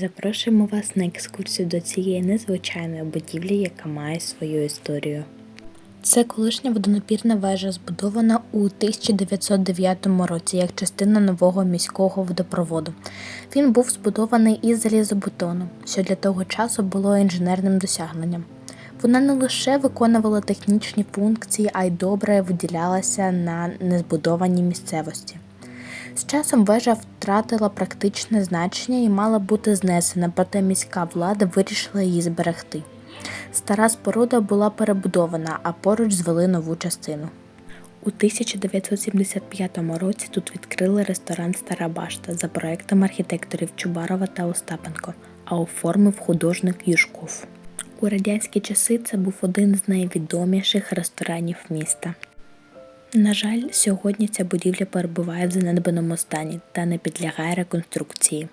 Запрошуємо вас на екскурсію до цієї незвичайної будівлі, яка має свою історію. Це колишня водонапірна вежа, збудована у 1909 році як частина нового міського водопроводу. Він був збудований із залізобетону, що для того часу було інженерним досягненням. Вона не лише виконувала технічні функції, а й добре виділялася на незбудованій місцевості. З часом вежа втратила практичне значення і мала бути знесена, проте міська влада вирішила її зберегти. Стара споруда була перебудована, а поруч звели нову частину. У 1975 році тут відкрили ресторан Стара Башта за проектом архітекторів Чубарова та Остапенко, а оформив художник Юшков. У радянські часи це був один з найвідоміших ресторанів міста. На жаль, сьогодні ця будівля перебуває в занедбаному стані та не підлягає реконструкції.